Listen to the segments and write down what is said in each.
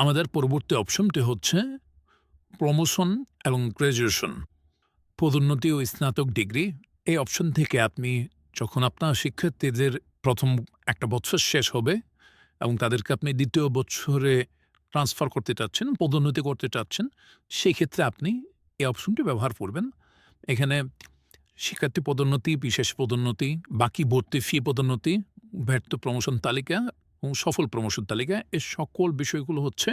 আমাদের পরবর্তী অপশনটি হচ্ছে প্রমোশন এবং গ্র্যাজুয়েশন পদোন্নতি ও স্নাতক ডিগ্রি এই অপশন থেকে আপনি যখন আপনার শিক্ষার্থীদের প্রথম একটা বছর শেষ হবে এবং তাদেরকে আপনি দ্বিতীয় বছরে ট্রান্সফার করতে চাচ্ছেন, পদোন্নতি করতে চাচ্ছেন সেই ক্ষেত্রে আপনি এই অপশনটি ব্যবহার করবেন। এখানে শিক্ষার্থী পদোন্নতি, বিশেষ পদোন্নতি, বাকি ভর্তি ফি পদোন্নতি, ব্যর্থ প্রমোশন তালিকা এবং সফল প্রমোশন তালিকা, এর সকল বিষয়গুলো হচ্ছে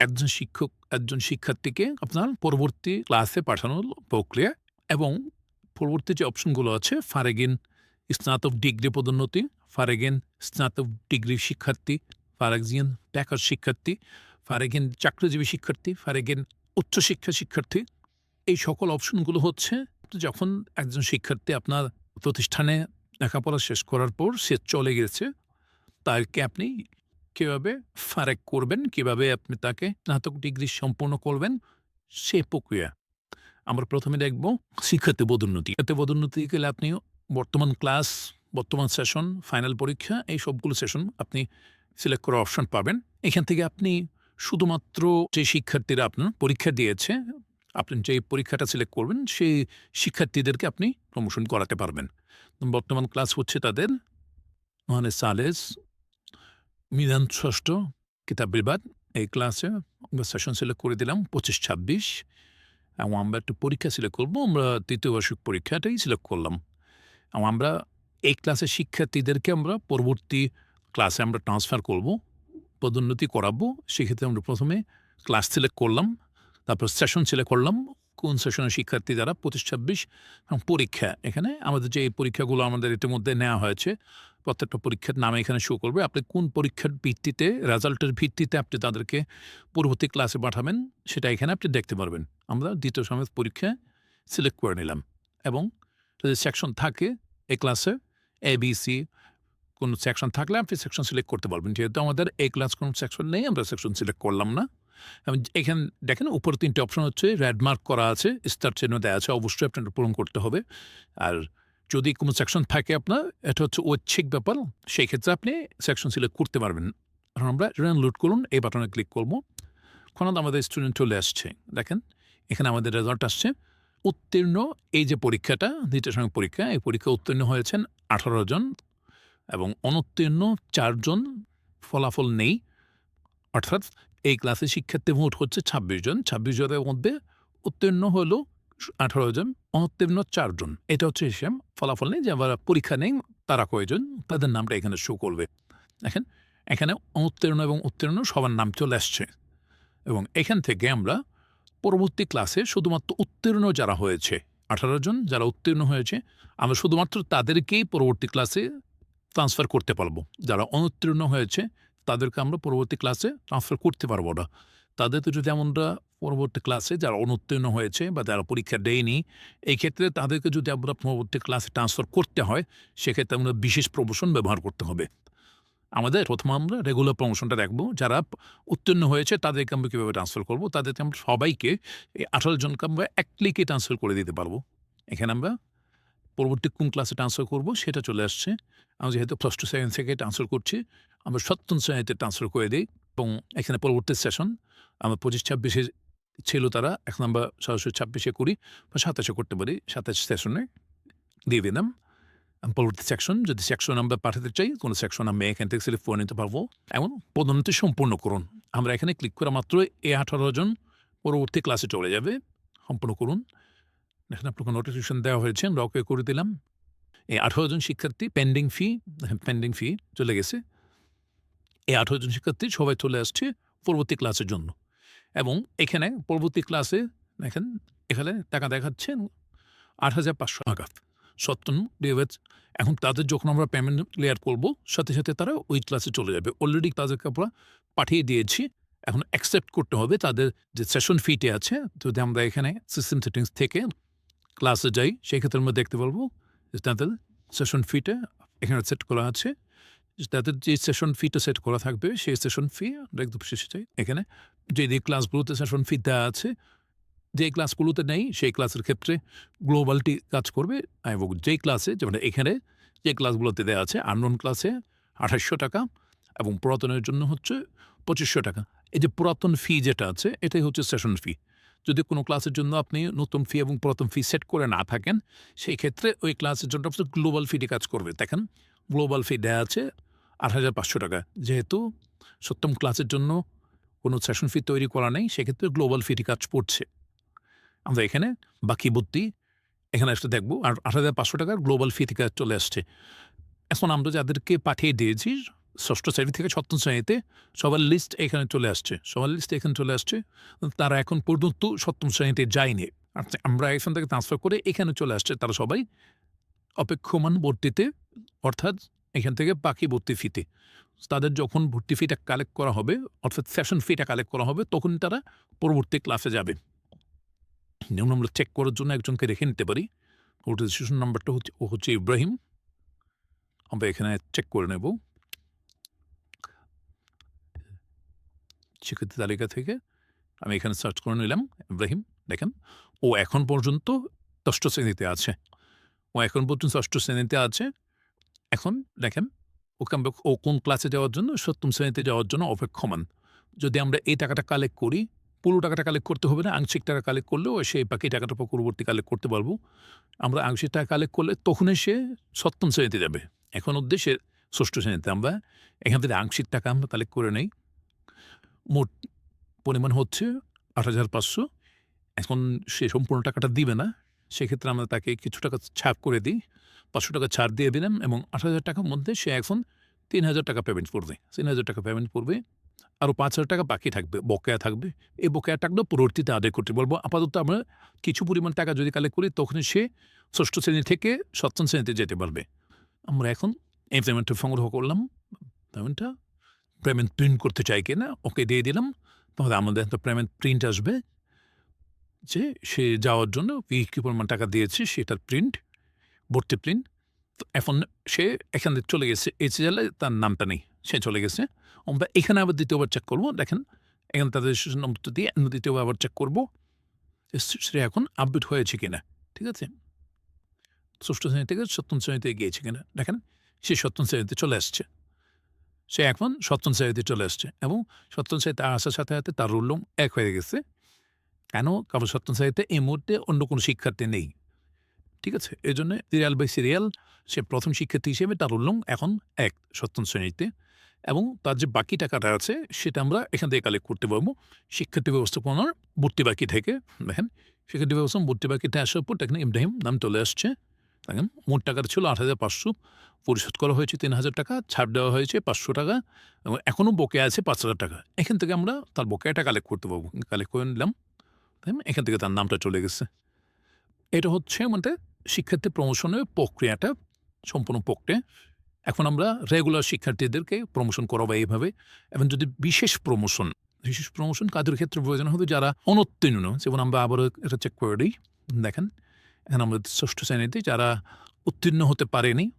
একজন শিক্ষক, একজন শিক্ষার্থীকে আপনার পরবর্তী ক্লাসে পাঠানোর প্রক্রিয়া এবং পরবর্তী যে অপশনগুলো আছে ফারেগিন স্নাতক ডিগ্রি পদোন্নতি ফারেগিন স্নাতক ডিগ্রি শিক্ষার্থী ফারেগিন বেকার শিক্ষার্থী ফারেগিন চাকরিজীবী শিক্ষার্থী ফারেগিন উচ্চশিক্ষা শিক্ষার্থী। এই সকল অপশনগুলো হচ্ছে যখন একজন শিক্ষার্থী আপনার প্রতিষ্ঠানে লেখাপড়া শেষ করার পর সে চলে গেছে তাকে আপনি কীভাবে ফারেক করবেন? কীভাবে আপনি তাকে স্নাতক ডিগ্রি সম্পূর্ণ করবেন? সে প্রক্রিয়া আমরা প্রথমে দেখব শিক্ষার্থী পদোন্নতি। এতে পদোন্নতি গেলে আপনি বর্তমান ক্লাস, বর্তমান সেশন, ফাইনাল পরীক্ষা, এই সবগুলো সেশন আপনি সিলেক্ট করার অপশন পাবেন। এখান থেকে আপনি শুধুমাত্র যে শিক্ষার্থীরা আপনার পরীক্ষা দিয়েছে, আপনি যে পরীক্ষাটা সিলেক্ট করবেন, সেই শিক্ষার্থীদেরকে আপনি প্রমোশন করাতে পারবেন। বর্তমান ক্লাস হচ্ছে তাদের মানে সালেস মিজান ষষ্ঠ কিতাব বিবাদ এই ক্লাসে আমরা সেশন সিলেক্ট করে দিলাম, পঁচিশ ছাব্বিশ। এবং আমরা একটু পরীক্ষা সিলেক্ট করব, আমরা তৃতীয় বার্ষিক পরীক্ষাটাই সিলেক্ট করলাম। এবং আমরা এই ক্লাসের শিক্ষার্থীদেরকে আমরা পরবর্তী ক্লাসে আমরা ট্রান্সফার করব, পদোন্নতি করাবো। সেক্ষেত্রে আমরা প্রথমে ক্লাস সিলেক্ট করলাম, তারপর সেশন সিলেক্ট করলাম, কোন সেশনের শিক্ষার্থী যারা পঁচিশ ছাব্বিশ। পরীক্ষা, এখানে আমাদের যে এই পরীক্ষাগুলো আমাদের ইতিমধ্যে নেওয়া হয়েছে প্রত্যেকটা পরীক্ষার নামে এখানে শো করবে। আপনি কোন পরীক্ষার ভিত্তিতে রেজাল্টের ভিত্তিতে আপনি তাদেরকে পরবর্তী ক্লাসে পাঠাবেন, সেটা এখানে আপনি দেখতে পারবেন। আমরা দ্বিতীয় সমেত পরীক্ষা সিলেক্ট করে নিলাম এবং যদি সেকশন থাকে এ ক্লাসে এ বি সি কোনো সেকশন থাকলে আপনি সেকশন সিলেক্ট করতে পারবেন। যেহেতু আমাদের এ ক্লাস কোনো সেকশন নেই, আমরা সেকশন সিলেক্ট করলাম না। এবং এখানে, দেখেন উপর তিনটে অপশন হচ্ছে রেড মার্ক করা আছে স্টার চিহ্ন দেওয়া আছে, অবশ্যই আপনার পূরণ করতে হবে। আর যদি কোনো সেকশন থাকে আপনার, এটা হচ্ছে ঐচ্ছিক ব্যাপার। সেই ক্ষেত্রে আপনি সেকশন সিলেক্ট করতে পারবেন। এখন আমরা রেন লোড করুন, এই বাটনে ক্লিক করব। খনাদ আমাদের স্টুডেন্ট চলে আসছে। দেখেন, এখানে আমাদের রেজাল্ট আসছে। উত্তীর্ণ, এই যে পরীক্ষাটা, দ্বিতীয় সঙ্গে পরীক্ষা, এই পরীক্ষা উত্তীর্ণ হয়েছেন আঠারো জন এবং অনুত্তীর্ণ চারজন ফলাফল নেই। অর্থাৎ এই ক্লাসে শিক্ষার্থী ভোট হচ্ছে ছাব্বিশ জন। ছাব্বিশ জনের মধ্যে উত্তীর্ণ হলো আঠারো জন অনুত্তীর্ণ চারজন এটা হচ্ছে হিসেব, ফলাফল নেই যে আবার পরীক্ষা নেই, তারা কয়জন? তাদের নামটা এখানে শো করবে। দেখেন, এখানে অনুত্তীর্ণ এবং উত্তীর্ণ সবার নাম চলে আসছে। এবং এখান থেকে আমরা পরবর্তী ক্লাসে শুধুমাত্র উত্তীর্ণ যারা হয়েছে, আঠারো জন যারা উত্তীর্ণ হয়েছে, আমরা শুধুমাত্র তাদেরকেই পরবর্তী ক্লাসে ট্রান্সফার করতে পারব। যারা অনুত্তীর্ণ হয়েছে, তাদেরকে আমরা পরবর্তী ক্লাসে ট্রান্সফার করতে পারব না। তাদেরকে যদি আমরা পরবর্তী ক্লাসে যারা অনুত্তীর্ণ হয়েছে বা যারা পরীক্ষা দেয়নি, এই ক্ষেত্রে তাদেরকে যদি আমরা পরবর্তী ক্লাসে ট্রান্সফার করতে হয়, সেক্ষেত্রে আমরা বিশেষ প্রমোশন ব্যবহার করতে হবে। আমাদের প্রথম আমরা রেগুলার প্রমোশনটা রাখব যারা উত্তীর্ণ হয়েছে, তাদেরকে আমরা কীভাবে ট্রান্সফার করব? তাদেরকে আমরা সবাইকে এই আঠারো জনকে আমরা এক ক্লিকে ট্রান্সফার করে দিতে পারব। এখানে আমরা পরবর্তী কোন ক্লাসে ট্রান্সফার করব, সেটা চলে আসছে। আমরা যেহেতু ফার্স্ট সেকেন্ড থেকে ট্রান্সফার করছি, আমরা সপ্তম শ্রেণীতে ট্রান্সফার করে দিই। এবং এখানে পরবর্তী সেশন আমরা পঁচিশ ছাব্বিশে ছিল তারা, এখন আমরা সরাসরি ছাব্বিশে করি বা সাতাশে করতে পারি, সাতাশ সেশনে দিয়ে দিলাম। পরবর্তী সেকশন যদি সেকশন আমরা পাঠাতে চাই, কোনো সেকশন আমি এখান থেকে সিলেক্ট করে নিতে পারব। এমন পদোন্নতি সম্পূর্ণ করুন। আমরা এখানে ক্লিক করা মাত্র এ আঠারো জন পরবর্তী ক্লাসে চলে যাবে। সম্পূর্ণ করুন। এখানে আপনাকে নোটিফিকেশন দেওয়া হয়েছে, আমরা ওকে করে দিলাম। এই আঠারো জন শিক্ষার্থী পেন্ডিং ফি পেন্ডিং ফি চলে গেছে। এই আঠারো জন শিক্ষার্থী সবাই চলে আসছে পরবর্তী ক্লাসের জন্য। এবং এখানে পরবর্তী ক্লাসে দেখেন, এখানে টাকা দেখাচ্ছেন আট হাজার পাঁচশো টাকা। সত্তর ডেভেজ এখন তাদের যখন আমরা পেমেন্ট ক্লিয়ার করব, সাথে সাথে তারা ওই ক্লাসে চলে যাবে। অলরেডি তাদেরকে আমরা পাঠিয়ে দিয়েছি। এখন অ্যাকসেপ্ট করতে হবে তাদের যে সেশন ফিটে আছে, যদি আমরা এখানে সিস্টেম সেটিংস থেকে ক্লাসে যাই সেই ক্ষেত্রে আমরা দেখতে পারব যে তাদের সেশন ফিটে এখানে সেট করা আছে। তাদের যে সেশন ফিটা সেট করা থাকবে, সেই সেশন ফি একদম শেষে চাই এখানে। যে যে ক্লাসগুলোতে সেশন ফি দেওয়া আছে, যে ক্লাসগুলোতে নেই, সেই ক্লাসের ক্ষেত্রে গ্লোবালটি কাজ করবে এবং যেই ক্লাসে যেমন এখানে যে ক্লাসগুলোতে দেওয়া আছে আননোন ক্লাসে আঠাশশো টাকা এবং পুরাতনের জন্য হচ্ছে পঁচিশশো টাকা। এই যে পুরাতন ফি যেটা আছে, এটাই হচ্ছে সেশন ফি যদি কোনো ক্লাসের জন্য আপনি নতুন ফি এবং পুরাতন ফি সেট করে না থাকেন, সেই ক্ষেত্রে ওই ক্লাসের জন্য আপনার গ্লোবাল ফিটি কাজ করবে। দেখেন গ্লোবাল ফি দেওয়া আছে আট হাজার পাঁচশো টাকা। যেহেতু সপ্তম ক্লাসের জন্য কোনো সেশন ফি তৈরি করা নেই, সেক্ষেত্রে গ্লোবাল ফিটি কাজ পড়ছে। আমরা এখানে বাকি বুদ্ধি এখানে আসতে দেখব। আর আট হাজার পাঁচশো টাকার গ্লোবাল ফিটি কাজ চলে আসছে। এখন আমরা যাদেরকে পাঠিয়ে দিয়েছি, ষষ্ঠ শ্রেণি থেকে সপ্তম শ্রেণীতে, সবার লিস্ট এখানে চলে আসছে। সবার লিস্ট এখানে চলে আসছে। তারা এখন পর্যন্ত সপ্তম শ্রেণীতে যায়নি। আমরা এখান থেকে ট্রান্সফার করে এখানে চলে আসছে। তারা সবাই অপেক্ষমান ভর্তিতে, অর্থাৎ এখান থেকে বাকি ভর্তি ফিতে। তাদের যখন ভর্তি ফিটা কালেক্ট করা হবে, অর্থাৎ সেশন ফিটা কালেক্ট করা হবে, তখন তারা পরবর্তী ক্লাসে যাবে। যেমন আমরা চেক করার জন্য একজনকে রেখে নিতে পারি। ওর রেজিস্ট্রেশন নাম্বারটা হচ্ছে, ও হচ্ছে ইব্রাহিম আমরা এখানে চেক করে নেব। শিক্ষার্থী তালিকা থেকে আমি এখানে সার্চ করে নিলাম ইব্রাহিম দেখেন। ও এখন পর্যন্ত ষষ্ঠ শ্রেণীতে আছে। ও এখন পর্যন্ত ষষ্ঠ শ্রেণীতে আছে। এখন দেখেন ওকে আমরা ও কোন ক্লাসে যাওয়ার জন্য? সপ্তম শ্রেণীতে যাওয়ার জন্য অপেক্ষমান। যদি আমরা এই টাকাটা কালেক্ট করি, পুরো টাকাটা কালেক্ট করতে হবে না, আংশিক টাকা কালেক্ট করলেও সে বাকি টাকাটা পরবর্তী কালেক্ট করতে পারব। আমরা আংশিক টাকা কালেক্ট করলে তখনই সে সপ্তম শ্রেণীতে যাবে। এখন উদ্দেশ্যে ষষ্ঠ শ্রেণীতে আমরা এখান থেকে আংশিক টাকা আমরা কালেক্ট করে নেই। মোট পরিমাণ হচ্ছে আট হাজার পাঁচশো। এখন সে সম্পূর্ণ টাকাটা দিবে না। সেক্ষেত্রে আমরা তাকে কিছু টাকা ছাপ করে দিই, পাঁচশো টাকা ছাড় দিয়ে দিলাম এবং আট হাজার টাকার মধ্যে সে এখন তিন হাজার টাকা পেমেন্ট করবে। তিন হাজার টাকা পেমেন্ট করবে, আরও পাঁচ হাজার টাকা বাকি থাকবে, বকেয়া থাকবে। এই বকেয়া টাকাটা পরবর্তীতে আদায় করতে বলব। আপাতত আমরা কিছু পরিমাণ টাকা যদি কালেক্ট করি, তখন সে ষষ্ঠ শ্রেণি থেকে সপ্তম শ্রেণীতে যেতে পারবে। আমরা এখন এই পেমেন্টটা সংগ্রহ করলাম। পেমেন্টটা পেমেন্ট প্রিন্ট করতে চাই কিনা, ওকে দিয়ে দিলাম। তাহলে আমাদের একটা পেমেন্ট প্রিন্ট আসবে। যে সে যাওয়ার জন্য কি পরিমাণ টাকা দিয়েছে সেটার প্রিন্ট ভর্তি প্রিন্ট তো এখন সে এখান থেকে চলে গেছে এইচএলে তার নামটা নেই, সে চলে গেছে। আমরা এখানে আবার দ্বিতীয়বার চেক করব, দেখেন, এখানে তাদের নম্বরটা দিয়ে দ্বিতীয়বার আবার চেক করব সে এখন আপডেট হয়েছে কিনা, ঠিক আছে? ষষ্ঠ শ্রেণি থেকে সপ্তম শ্রেণীতে গিয়েছে কিনা, দেখেন, সে সপ্তম শ্রেণীতে চলে আসছে। সে এখন সপ্তম শ্রেণীতে চলে আসছে এবং সপ্তম শ্রেণীতে আসার সাথে সাথে তার রুল এক হয়ে গেছে। কেন? কারণ সপ্তম শ্রেণীতে এই মুহূর্তে অন্য কোনো শিক্ষার্থী নেই। ঠিক আছে? এই জন্য সিরিয়াল বাই সিরিয়াল সে প্রথম শিক্ষার্থী হিসেবে তার উল্লং এখন এক সপ্তম শ্রেণীতে এবং তার যে বাকি টাকাটা আছে সেটা আমরা এখান থেকে কালেক্ট করতে পারব। শিক্ষার্থী ব্যবস্থাপনার ভর্তি বাকি থেকে। দেখেন, শিক্ষার্থী ব্যবস্থা ভর্তি বাকিতে আসার পর দেখেন ইব্রাহিম নাম চলে আসছে। দেখেন, মোট টাকাটা ছিল আট হাজার পাঁচশো। পরিশোধ করা হয়েছে তিন হাজার টাকা, ছাড় দেওয়া হয়েছে পাঁচশো টাকা এবং এখনও বকেয়া আছে পাঁচ হাজার টাকা। এখান থেকে আমরা তার বকেয়াটা কালেক্ট করতে পারব। কালেক্ট করে নিলাম। তাই না? এখান থেকে তার নামটা চলে গেছে। এটা হচ্ছে আমাদের শিক্ষার্থী প্রমোশনের প্রক্রিয়াটা, সম্পূর্ণ প্রক্রিয়া। এখন আমরা রেগুলার শিক্ষার্থীদেরকে প্রমোশন করাবো এইভাবে। এবং যদি বিশেষ প্রমোশন বিশেষ প্রমোশন কাদের ক্ষেত্রে প্রয়োজন হবে? যারা অনুত্তীর্ণ, যেমন আমরা আবারও এটা চেক করে দিই। দেখেন, এখানে আমাদের ষষ্ঠ শ্রেণীতে যারা উত্তীর্ণ হতে পারেনি,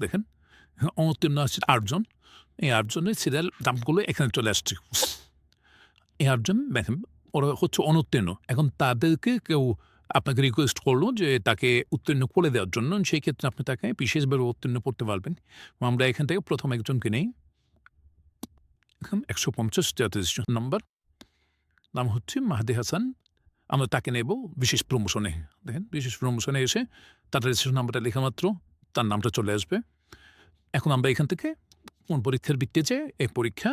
দেখেন, অনুত্তীর্ণ আছে আটজন। এই আটজনের সিরিয়াল দামগুলো এখানে চলে আসছে। এই আটজন দেখেন, ওরা হচ্ছে অনুত্তীর্ণ। এখন তাদেরকে কেউ আপনাকে রিকোয়েস্ট করল যে তাকে উত্তীর্ণ করে দেওয়ার জন্য, সেই ক্ষেত্রে আপনি তাকে বিশেষভাবে উত্তীর্ণ করতে পারবেন। আমরা এখান থেকে প্রথম একজনকে নেই। এখন একশো পঞ্চাশ রেজিস্ট্রেশন নম্বর নাম হচ্ছে মাহাদি হাসান। আমরা তাকে নেব বিশেষ প্রমোশনে দেখেন, বিশেষ প্রমোশনে এসে তার রেজিস্ট্রেশন নাম্বারটা লেখা মাত্র, তার নামটা চলে আসবে। এখন আমরা এখান থেকে কোন পরীক্ষার ভিত্তিতে এই পরীক্ষা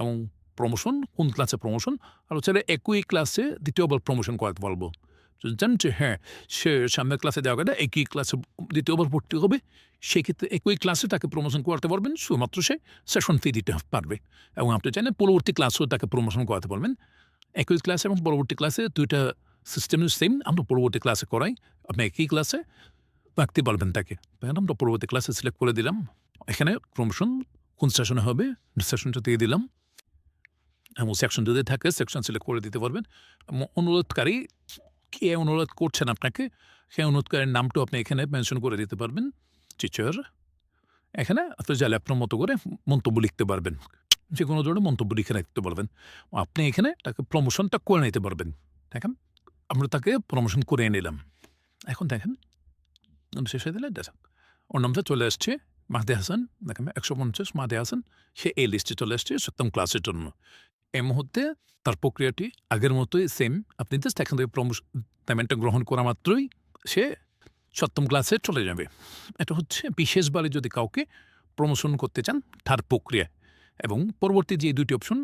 এবং প্রমোশন কোন ক্লাসে প্রমোশন আর হচ্ছে একই ক্লাসে দ্বিতীয়বার প্রমোশন করাতে পারব। জানেন যে হ্যাঁ সে সামনের ক্লাসে দেওয়া গেলে একই ক্লাসে দ্বিতীয়বার ভর্তি হবে সেক্ষেত্রে একই ক্লাসে তাকে প্রমোশন করাতে পারবেন, শুধুমাত্র সে সেশন ফি দিতে পারবে। এবং আপনি চাইলে পরবর্তী ক্লাসেও তাকে প্রমোশন করাতে পারবেন। একই ক্লাসে এবং পরবর্তী ক্লাসে দুইটা সিস্টেম সেম আমরা পরবর্তী ক্লাসে করাই, আপনি একই ক্লাসে রাখতে পারবেন তাকে। আমরা পরবর্তী ক্লাসে সিলেক্ট করে দিলাম। এখানে প্রমোশন কোন সেশনে হবে? সেশনটা দিয়ে দিলাম। এবং সেকশন যদি থাকে সেকশন সিলেক্ট করে দিতে পারবেন। অনুরোধকারী, কে অনুরোধ করছেন আপনাকে, সেই অনুরোধকারীর নামটাও আপনি এখানে মেনশন করে দিতে পারবেন। টিচার এখানে আপনি চাইলে আপনার মতো করে মন্তব্য লিখতে পারবেন। যে কোনো ধরনের মন্তব্য লিখে রাখতে পারবেন। আপনি এখানে তাকে প্রমোশনটা করে নিতে পারবেন। দেখেন, আমরা তাকে প্রমোশন করে নিলাম। এখন দেখেন, শেষ হয়ে দিলে দেখেন, ওর নামটা চলে আসছে। মাহদে হাসান দেখেন একশো পঞ্চাশ মাহদে হাসান সে এই লিস্টে চলে আসছে সপ্তম ক্লাসের জন্য এই মুহূর্তে তার প্রক্রিয়াটি আগের মতোই সেম আপনি জাস্ট এখান থেকে প্রমোশন পেমেন্টটা গ্রহণ করা মাত্রই সে সপ্তম ক্লাসে চলে যাবে এটা হচ্ছে বিশেষভাবে যদি কাউকে প্রমোশন করতে চান তার প্রক্রিয়া এবং পরবর্তী যে দুটি অপশন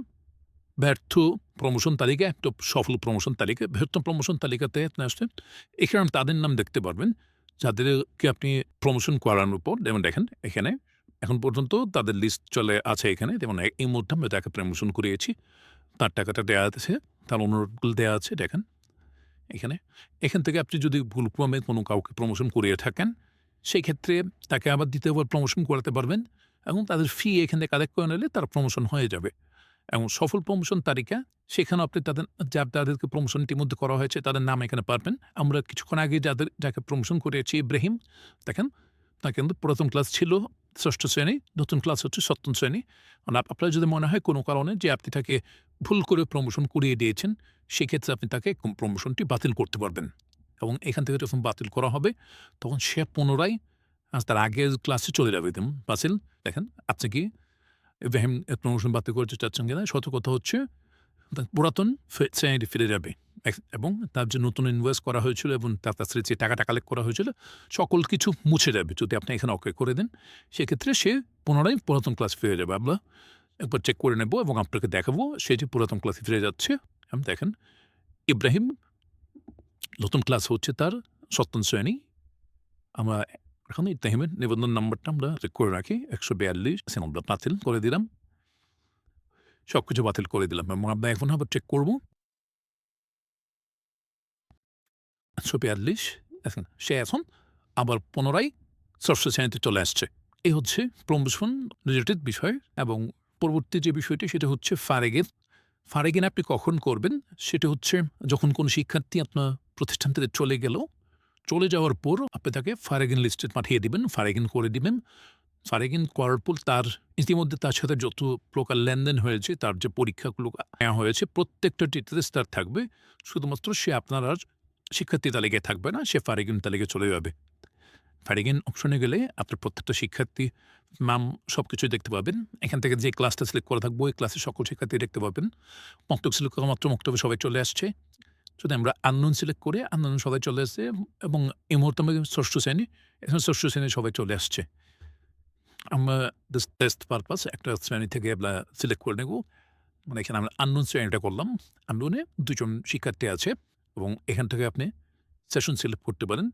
ব্যর্থ প্রমোশন তালিকা একটা সফল প্রমোশন তালিকা ব্যর্থ প্রমোশন তালিকাতে আপনি আসছেন এখানে তাদের নাম দেখতে পারবেন যাদেরকে আপনি প্রমোশন করানোর পর যেমন দেখেন, এখানে, এখন পর্যন্ত তাদের লিস্ট চলে আছে এখানে, যেমন এই মুহূর্তে আমরা তাকে প্রমোশন করিয়েছি। তার টাকাটা দেওয়া আছে, তার অনুরোধগুলো দেওয়া আছে, দেখেন, এখানে। এখান থেকে আপনি যদি ভুলক্রমে কোনো কাউকে প্রমোশন করিয়ে থাকেন সেই ক্ষেত্রে তাকে আবার দ্বিতীয়বার প্রমোশন করাতে পারবেন এবং তাদের ফি এখান থেকে কালেক্ট করে নিলে তার প্রমোশন হয়ে যাবে। এবং সফল প্রমোশন তালিকা সেখানে আপনি তাদের যা তাদেরকে প্রমোশন ইতিমধ্যে করা হয়েছে, তাদের নাম এখানে পারবেন। আমরা কিছুক্ষণ আগে যাদের, যাকে প্রমোশন করেছি, ইব্রাহিম, দেখেন তার কিন্তু প্রথম ক্লাস ছিল ষষ্ঠ শ্রেণি, নতুন ক্লাস হচ্ছে সপ্তম শ্রেণি। আর আপনার যদি মনে হয় কোনো কারণে যে আপনি তাকে ভুল করে প্রমোশন করিয়ে দিয়েছেন, সেক্ষেত্রে আপনি তাকে প্রমোশনটি বাতিল করতে পারবেন। এবং এখান থেকে যখন বাতিল করা হবে, তখন সে পুনরায় তার আগের ক্লাসে চলে যাবে, বাতিল। দেখেন, আপনি কি ইব্রাহিম প্রমোশন বাতিল করতে চাচ্ছেন কিনা, সত্য কথা হচ্ছে পুরাতন শ্রেণীতে ফিরে যাবে। এবং তার যে নতুন ইনভেস্ট করা হয়েছিল এবং তার তার যে টাকাটা কালেক্ট করা হয়েছিল, সকল কিছু মুছে যাবে। যদি আপনি এখানে ওকে করে দেন, সেক্ষেত্রে সে পুনরায় পুরাতন ক্লাস ফিরে যাবে। আমরা একবার চেক করে নেব এবং আপনাকে দেখাবো সে যে পুরাতন ক্লাসে ফিরে যাচ্ছে। আমি, দেখেন, ইব্রাহিম নতুন ক্লাস হচ্ছে তার সপ্তম শ্রেণি। আমরা এখন ইব্রাহিমের নিবন্ধন নাম্বারটা আমরা চেক করে রাখি, একশো বিয়াল্লিশ আমরা বাতিল করে দিলাম। সব কিছু বাতিল করে দিলাম। এবং আমরা এখন আবার চেক করব। একশো বিয়াল্লিশ সে এখন আবার পুনরায় ষষ্ঠ শ্রেণীতে চলে আসছে। এই হচ্ছে প্রমোশন রিলেটেড বিষয় এবং পরবর্তী যে বিষয়টি, সেটা হচ্ছে ফারেগের। ফারেগিন আপনি কখন করবেন? সেটা হচ্ছে যখন কোন শিক্ষার্থী আপনার প্রতিষ্ঠান থেকে চলে গেল চলে যাওয়ার পর আপনি তাকে ফারেগিন লিস্টে পাঠিয়ে দিবেন, ফারেগিন করে দিবেন। ফারেগিন করার পর তার ইতিমধ্যে তার সাথে যত প্রকার লেনদেন হয়েছে, তার যে পরীক্ষাগুলো নেওয়া হয়েছে, প্রত্যেকটা ডিটেলস তার থাকবে। শুধুমাত্র সে আপনার আর শিক্ষার্থী তালিকায় থাকবে না, সে ফারেগিন তালিকায় চলে যাবে। ফারেগিন অপশনে গেলে আপনার প্রত্যেকটা শিক্ষার্থী ম্যাম সব কিছুই দেখতে পাবেন। এখান থেকে যে ক্লাসটা সিলেক্ট করা থাকব, ওই ক্লাসে সকল শিক্ষার্থী দেখতে পাবেন। মক্তব সিলেক্ট করা মাত্র মক্তবে সবাই চলে আসছে। যদি আমরা আননোন সিলেক্ট করে আননোন সবাই চলে আসছে এবং এই মুহূর্তে আমরা ষষ্ঠ শ্রেণি, এখন ষষ্ঠ শ্রেণি সবাই চলে আসছে। আমরা টেস্ট পারপাস একটা শ্রেণি থেকে আমরা সিলেক্ট করে নেব। মানে এখানে আমরা আননোন শ্রেণীটা করলাম। আননোনে দুজন শিক্ষার্থী আছে এবং এখান থেকে আপনি সেশন সিলেক্ট করতে পারেন।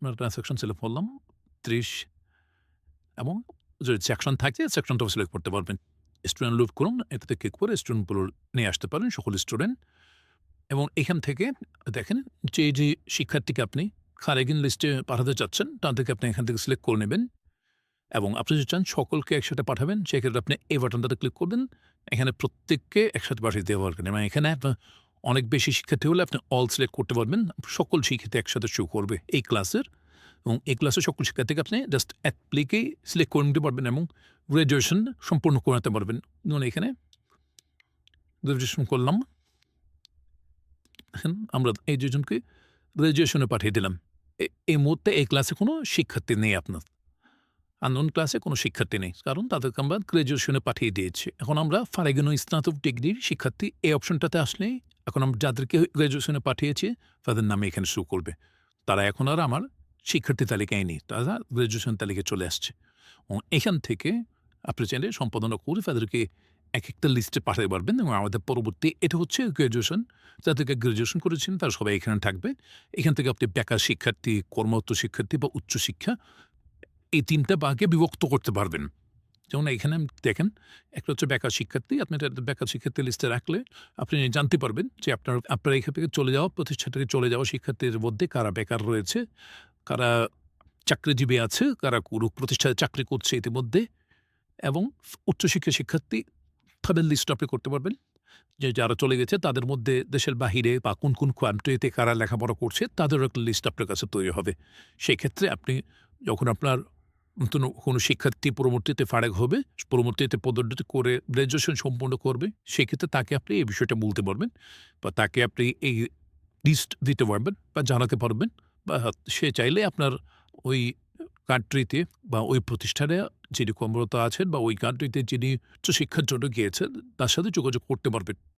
আমরা সেকশন সিলেক্ট করলাম, ত্রিশ। এবং যদি সেকশন থাকে সেকশনটাও সিলেক্ট করতে পারবেন। স্টুডেন্ট লুপ করুন, এটাতে ক্লিক করে স্টুডেন্টগুলো নিয়ে আসতে পারেন সকল স্টুডেন্ট এবং এখান থেকে দেখেন যে যে শিক্ষার্থীকে আপনি খারেগিন লিস্টে পাঠাতে চাচ্ছেন তাদেরকে আপনি এখান থেকে সিলেক্ট করে নেবেন। এবং আপনি যদি চান, সকলকে একসাথে পাঠাবেন, সেক্ষেত্রে আপনি এই বাটনটাতে ক্লিক করবেন। এখানে প্রত্যেককে একসাথে পাঠিয়ে দেওয়া পারবেন এবং এখানে আপনার অনেক বেশি শিক্ষার্থী হলে আপনি অল সিলেক্ট করতে পারবেন। সকল শিক্ষার্থী একসাথে শো করবে এই ক্লাসের এবং এই ক্লাসের সকল শিক্ষার্থীকে আপনি জাস্ট অ্যাপ্লিকেই সিলেক্ট করে নিতে পারবেন এবং গ্র্যাজুয়েশন সম্পূর্ণ করাতে পারবেন। যেমন এখানে গ্র্যাজুয়েশন করলাম। আমরা এই দুজনকে গ্র্যাজুয়েশনে পাঠিয়ে দিলাম। এই মুহূর্তে এই ক্লাসে কোনো শিক্ষার্থী নেই আপনার। আন্দোলন ক্লাসে কোনো শিক্ষার্থী নেই, কারণ তাদেরকে আমরা গ্র্যাজুয়েশনে পাঠিয়ে দিয়েছি। এখন আমরা ফারেগানো স্নাতক ডিগ্রির শিক্ষার্থী, এই অপশনটাতে আসলেই এখন আমরা যাদেরকে গ্র্যাজুয়েশনে পাঠিয়েছি, তাদের নামে এখানে শুরু করবে। তারা এখন আর আমার শিক্ষার্থী তালিকায় নেই, তারা গ্র্যাজুয়েশন তালিকায় চলে আসছে। এবং এখান থেকে আপনি চাইলে সম্পাদনা করে তাদেরকে এক একটা লিস্টে পাঠাতে পারবেন। এবং আমাদের পরবর্তী এটা হচ্ছে গ্র্যাজুয়েশন যাদেরকে গ্র্যাজুয়েশন করেছেন, তারা সবাই এখানে থাকবে। এখান থেকে আপনি বেকার শিক্ষার্থী, কর্মরত শিক্ষার্থী বা উচ্চশিক্ষা এই তিনটা ভাগে বিভক্ত করতে পারবেন। যেমন এখানে দেখেন, একটা হচ্ছে বেকার শিক্ষার্থী, আপনি বেকার শিক্ষার্থী লিস্টে রাখলে আপনি জানতে পারবেন যে আপনার আপনার এখান থেকে চলে যাওয়া প্রতিষ্ঠান থেকে চলে যাওয়া শিক্ষার্থীদের মধ্যে কারা বেকার রয়েছে, কারা চাকরিজীবী আছে, কারা কোনো প্রতিষ্ঠানে চাকরি করছে ইতিমধ্যে, এবং উচ্চশিক্ষা শিক্ষার্থী তাদের লিস্ট আপনি করতে পারবেন। যে যারা চলে গেছে, তাদের মধ্যে দেশের বাহিরে বা কোন কোন কান্ট্রিতে কারা লেখাপড়া করছে, তাদের একটা লিস্ট আপনার কাছে তৈরি হবে। সেই ক্ষেত্রে আপনি যখন আপনার নতুন কোনো শিক্ষার্থী পরবর্তীতে ফারাক হবে, পরবর্তীতে পদোন্নতি করে গ্র্যাজুয়েশন সম্পূর্ণ করবে সেক্ষেত্রে তাকে আপনি এই বিষয়টা বলতে পারবেন বা তাকে আপনি এই লিস্ট দিতে পারবেন বা জানাতে পারবেন বা সে চাইলে আপনার ওই কান্ট্রিতে বা ওই প্রতিষ্ঠানে যিনি কর্মরত আছেন বা ওই কান্ট্রিতে যিনি উচ্চশিক্ষার জন্য গিয়েছেন, তার সাথে যোগাযোগ করতে পারবেন।